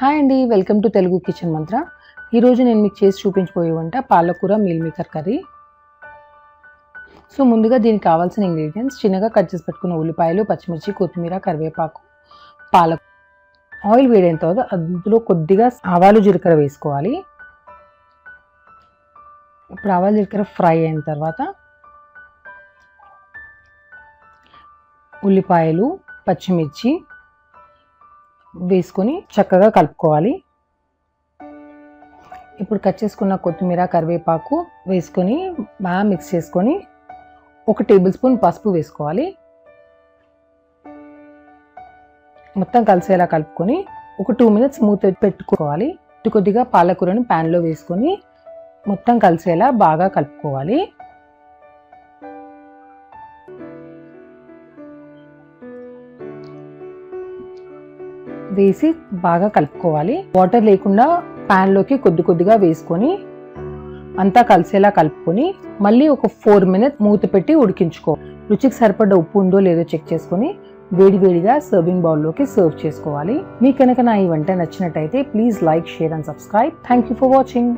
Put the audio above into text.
Hi అండి welcome to Telugu kitchen మంత్ర. ఈరోజు నేను మీకు చేసి చూపించబోయే వంట పాలకూర మీల్ మేకర్ కర్రీ. సో ముందుగా దీనికి కావాల్సిన ఇంగ్రీడియంట్స్ చిన్నగా కట్ చేసి పెట్టుకున్న ఉల్లిపాయలు పచ్చిమిర్చి కొత్తిమీర కరివేపాకు పాలకు ఆయిల్ వేడైన తర్వాత అందులో కొద్దిగా ఆవాలు జీలకర్ర వేసుకోవాలి. ఇప్పుడు ఆవాలు జీలకర్ర ఫ్రై అయిన తర్వాత ఉల్లిపాయలు పచ్చిమిర్చి వేసుకొని చక్కగా కలుపుకోవాలి. ఇప్పుడు కట్ చేసుకున్న కొత్తిమీర కరివేపాకు వేసుకొని బాగా మిక్స్ చేసుకొని ఒక టేబుల్ స్పూన్ పసుపు వేసుకోవాలి. మొత్తం కలిసేలా కలుపుకొని ఒక టూ మినిట్స్ మూత పెట్టుకోవాలి. ఇటు కొద్దిగా పాలకూరని ప్యాన్లో వేసుకొని మొత్తం కలిసేలా బాగా కలుపుకోవాలి. వేసి బాగా కలుపుకోవాలి. వాటర్ లేకుండా ప్యాన్లోకి కొద్ది కొద్దిగా వేసుకొని అంతా కలిసేలా కలుపుకొని మళ్ళీ ఒక ఫోర్ మినిట్స్ మూత పెట్టి ఉడికించుకో. రుచికి సరిపడ్డ ఉప్పు ఉందో లేదో చెక్ చేసుకొని వేడివేడిగా సర్వింగ్ బౌల్లోకి సర్వ్ చేసుకోవాలి. మీకు కనుక నా ఈ వంట నచ్చినట్టయితే please like share and subscribe thank you for watching